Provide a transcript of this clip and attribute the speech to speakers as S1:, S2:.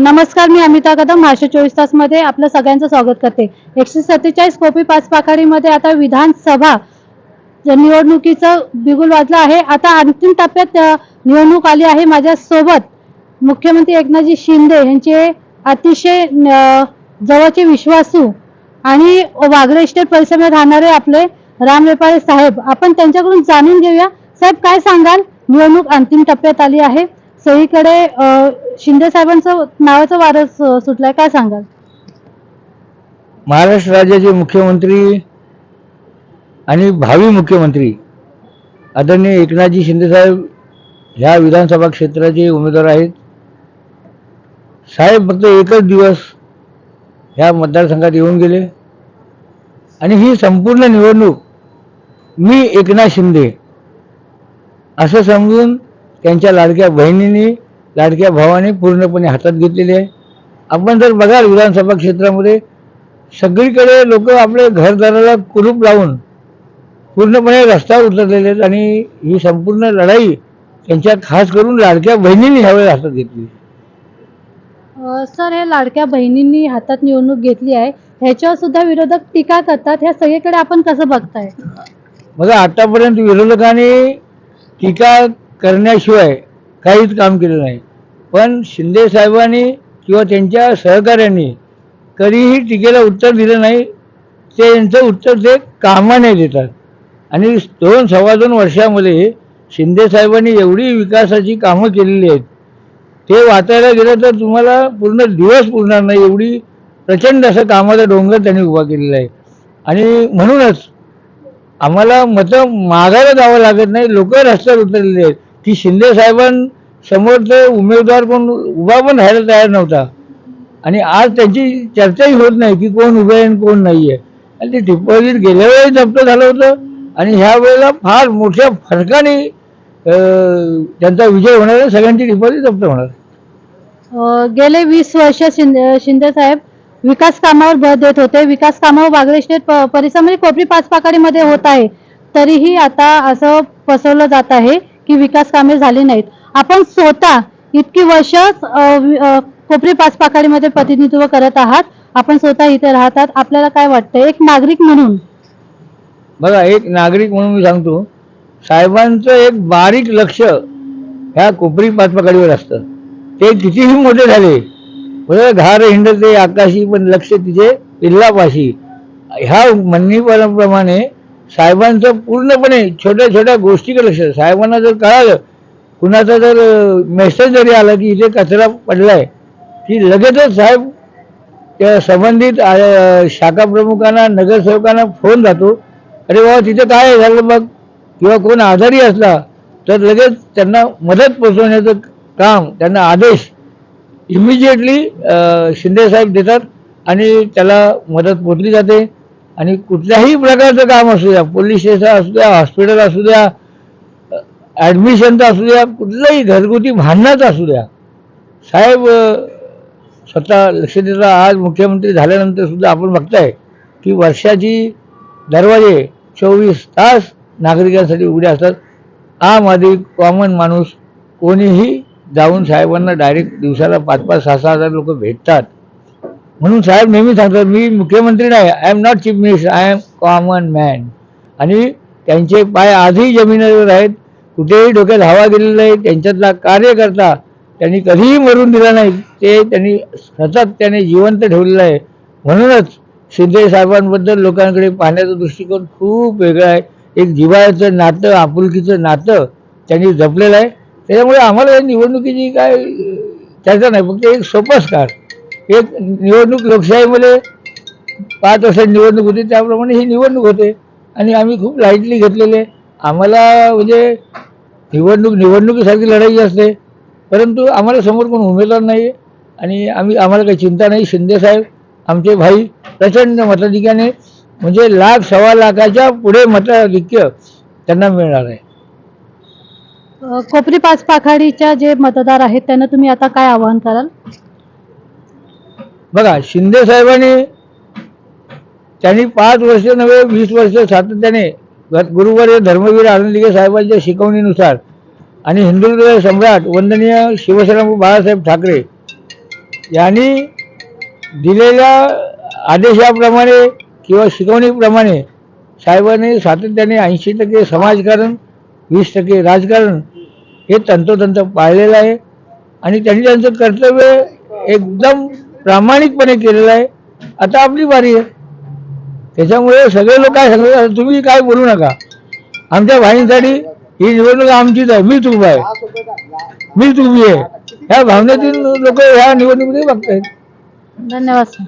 S1: नमस्कार मी अमिता कदम महाराष्ट्र चोवीस तासमध्ये आपलं सगळ्यांचं स्वागत करते. एकशे सत्तेचाळीस कोपी पाच पाखाडीमध्ये आता विधानसभा निवडणुकीचं बिगुल वाजलं आहे. आता अंतिम टप्प्यात निवडणूक आली आहे माझ्या सोबत मुख्यमंत्री एकनाथजी शिंदे यांचे अतिशय जवळचे विश्वासू आणि वागरे इस्टेट परिसरात राहणारे आपले राम साहेब. आपण त्यांच्याकडून जाणून घेऊया. साहेब काय सांगाल? निवडणूक अंतिम टप्प्यात आली आहे. सगळीकडे शिंदे साहेबांचं नावाचं वारस सुटलाय. काय सांगाल?
S2: महाराष्ट्र राज्याचे मुख्यमंत्री आणि भावी मुख्यमंत्री आदरणीय एकनाथजी शिंदेसाहेब ह्या विधानसभा क्षेत्राचे उमेदवार आहेत. साहेब फक्त एकच दिवस ह्या मतदारसंघात येऊन गेले. आणि ही संपूर्ण निवडणूक मी एकनाथ शिंदे असं समजून त्यांच्या लाडक्या बहिणींनी लाडक्या भावाने पूर्णपणे हातात घेतलेली आहे. आपण जर बघाल विधानसभा क्षेत्रामध्ये सगळीकडे लोक आपले घरदाराला कुलूप लावून पूर्णपणे रस्त्यावर उतरलेले आहेत आणि ही संपूर्ण लढाई त्यांच्या खास करून लाडक्या बहिणींनी ह्यावेळी हातात घेतली.
S1: सर हे लाडक्या बहिणींनी हातात निवडणूक घेतली आहे. ह्याच्यावर सुद्धा विरोधक टीका करतात. ह्या सगळीकडे आपण कसं बघताय?
S2: बघा आतापर्यंत विरोधकांनी टीका करण्याशिवाय काहीच काम केलं नाही. पण शिंदे साहेबांनी किंवा त्यांच्या सहकाऱ्यांनी कधीही टीकेला उत्तर दिलं नाही ते यांचं उत्तर ते कामाने देतात. आणि दोन सव्वा दोन वर्षामध्ये शिंदे साहेबांनी एवढी विकासाची कामं केलेली आहेत. ते वाचायला गेलं तर तुम्हाला पूर्ण दिवस पुरणार नाही. एवढी प्रचंड असं कामाचा डोंगर त्यांनी उभा केलेला आहे. आणि म्हणूनच आम्हाला मतं मागायला जावं लागत नाही. लोक रस्त्यावर उतरलेले आहेत. की शिंदे साहेबांसमोर उमेदवार कोण उभा पण राहायला तयार नव्हता. आणि आज त्यांची चर्चाही होत नाही की कोण उभे आहे आणि कोण नाही आहे आणि ते डिपॉझिट गेल्या वेळी जप्त झालं होतं आणि ह्या वेळेला फार मोठ्या फरकाने त्यांचा विजय होणार आहे. सगळ्यांची डिपॉझिट जप्त होणार
S1: गेले वीस वर्ष शिंदे शिंदे साहेब विकास कामावर भर देत होते. विकास कामावर वागळे स्टेट प- परिसरामध्ये कोपरी पाच पाकाडीमध्ये होत आहे. तरीही आता असं पसरवलं जात आहे. की विकास कामे झाली नाहीत. आपण स्वतः इतकी वर्ष कोपरी पाचपाकाडीमध्ये प्रतिनिधित्व करत आहात. आपण स्वतः इथे राहतात. आपल्याला काय वाटतं एक नागरिक म्हणून.
S2: बघा एक नागरिक म्हणून मी सांगतो साहेबांचं एक बारीक लक्ष ह्या कोपरी पाचपाकाडीवर असतं. ते कितीही मोठे झाले बरोबर घार हिंडते आकाशी पण लक्ष तिचे पिल्लापाशी ह्या म्हणणीप्रमाणे साहेबांचं पूर्णपणे छोट्या छोट्या गोष्टीकडे लक्ष साहेबांना जर कळालं कुणाचा जर मेसेज जरी आला की इथे कचरा पडलाय की लगेचच साहेब त्या संबंधित शाखा प्रमुखांना नगरसेवकांना फोन जातो. अरे बाबा तिथे काय झालं बघ किंवा कोण आजारी असला तर लगेच त्यांना मदत पोचवण्याचं काम त्यांना आदेश इमिजिएटली शिंदे साहेब देतात आणि त्याला मदत पोचली जाते. आणि कुठल्याही प्रकारचं काम असू द्या पोलीस स्टेशन असू द्या हॉस्पिटल असू द्या ॲडमिशनचं असू द्या कुठलंही घरगुती भांडणाचं असू द्या. साहेब स्वतः लक्ष देता आज मुख्यमंत्री झाल्यानंतर सुद्धा आपण बघताय की वर्षाची दरवाजे चोवीस तास नागरिकांसाठी उघडे असतात. आम आदमी कॉमन माणूस कोणीही जाऊन साहेबांना डायरेक्ट दिवसाला पाच पाच सहा सहा हजार लोक भेटतात. म्हणून साहेब नेहमी सांगतात मी मुख्यमंत्री नाही I am not chief minister I am common man आणि त्यांचे पाय आजही जमिनीवर आहेत कुठेही डोक्यात हवा गेलेली आहे त्यांच्यातला कार्यकर्ता त्यांनी कधीही मरून दिला नाही ते त्यांनी सतत त्याने जिवंत ठेवलेलं आहे. म्हणूनच शिंदे साहेबांबद्दल लोकांकडे पाहण्याचा दृष्टिकोन खूप वेगळा आहे. एक जिव्हाळ्याचं नातं आपुलकीचं नातं त्यांनी जपलेलं आहे. त्याच्यामुळे आम्हाला या निवडणुकीची काय चर्चा नाही फक्त एक सोपस्कार एक निवडणूक लोकशाहीमध्ये पाच वर्ष निवडणूक होती त्याप्रमाणे ही निवडणूक होते. आणि आम्ही खूप लाईटली घेतलेले. आम्हाला म्हणजे निवडणूक निवडणुकीसारखी लढाई असते. परंतु आम्हाला समोर कोण उमेदवार नाही आणि आम्ही आम्हाला काही चिंता नाही. शिंदेसाहेब आमचे भाई प्रचंड मताधिक्याने म्हणजे लाख सव्वा लाखाच्या पुढे मताधिक्य त्यांना मिळणार आहे.
S1: कोपरी पाच पाखाडीच्या जे मतदार आहेत त्यांना तुम्ही आता काय आवाहन कराल?
S2: बघा शिंदे साहेबांनी त्यांनी पाच वर्ष नव्हे वीस वर्ष सातत्याने गुरुवार धर्मवीर आनंदगे साहेबांच्या शिकवणीनुसार आणि हिंदुत्व सम्राट वंदनीय शिवसेना बाळासाहेब ठाकरे यांनी दिलेल्या आदेशाप्रमाणे किंवा शिकवणीप्रमाणे साहेबांनी सातत्याने ऐंशी टक्के समाजकारण वीस टक्के राजकारण हे तंतोतंत पाळलेलं आहे. आणि त्यांनी त्यांचं कर्तव्य एकदम प्रामाणिकपणे केलेलं आहे. आता आपली बारी आहे. त्याच्यामुळे सगळे लोक काय सांगतात तुम्ही काय बोलू नका. आमच्या भाईंसाठी ही निवडणूक आमचीच आहे. मीच उभा आहे. मीच उभी आहे. ह्या भावनेतील लोक ह्या निवडणुकीमध्ये बघतायत.
S1: धन्यवाद सर.